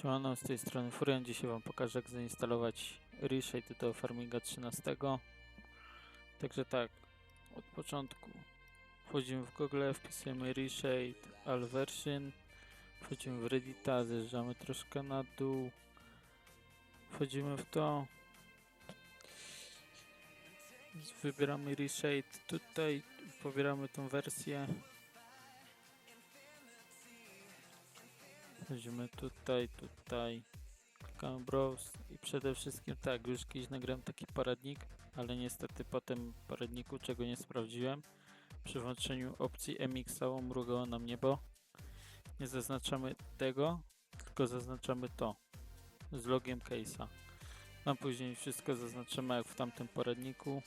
Siemano, z tej strony Furion. Dzisiaj Wam pokażę jak zainstalować Reshade do Farminga 13. Także tak, od początku. Wchodzimy w Google, wpisujemy Reshade All Version, wchodzimy w Reddita, zjeżdżamy troszkę na dół, wchodzimy w to, wybieramy Reshade tutaj, pobieramy tą wersję, Wchodzimy tutaj, tutaj, klikamy browse i przede wszystkim tak, już kiedyś nagrałem taki poradnik, ale niestety po tym poradniku, czego nie sprawdziłem, przy włączeniu opcji MX-owo mrugało nam niebo. Nie zaznaczamy tego, tylko zaznaczamy to z logiem case'a. A później wszystko zaznaczymy jak w tamtym poradniku.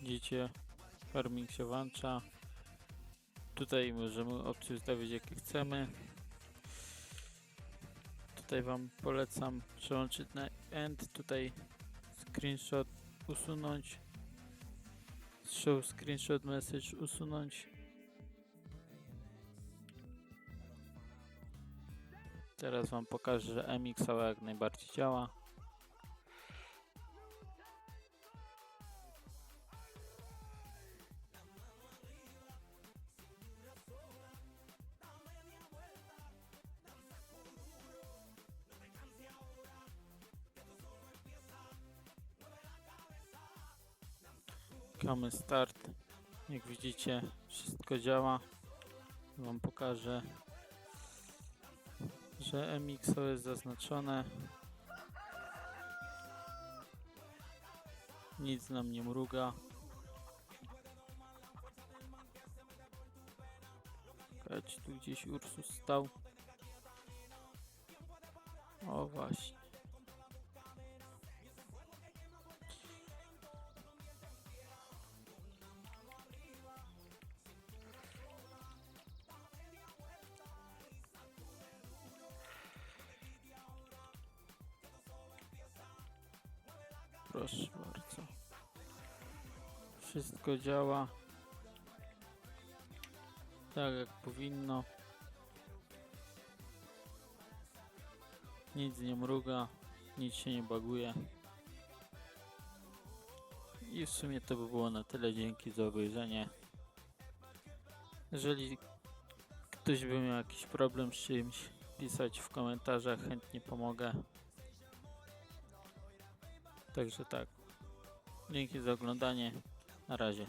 Widzicie, farming się włącza. Tutaj możemy opcje ustawić jakie chcemy. Tutaj Wam polecam przełączyć na end. Tutaj screenshot usunąć. Show screenshot message usunąć. Teraz Wam pokażę, że MX jak najbardziej działa. Klikamy start. Jak widzicie, wszystko działa. Wam pokażę, że MXO jest zaznaczone. Nic nam nie mruga. Czekajcie, tu gdzieś Ursus stał. O właśnie. Proszę bardzo. Wszystko działa tak jak powinno. Nic nie mruga, nic się nie baguje. I w sumie to by było na tyle. Dzięki za obejrzenie. Jeżeli ktoś by miał jakiś problem z czymś, pisać w komentarzach, chętnie pomogę. Także tak. Dzięki za oglądanie. Na razie.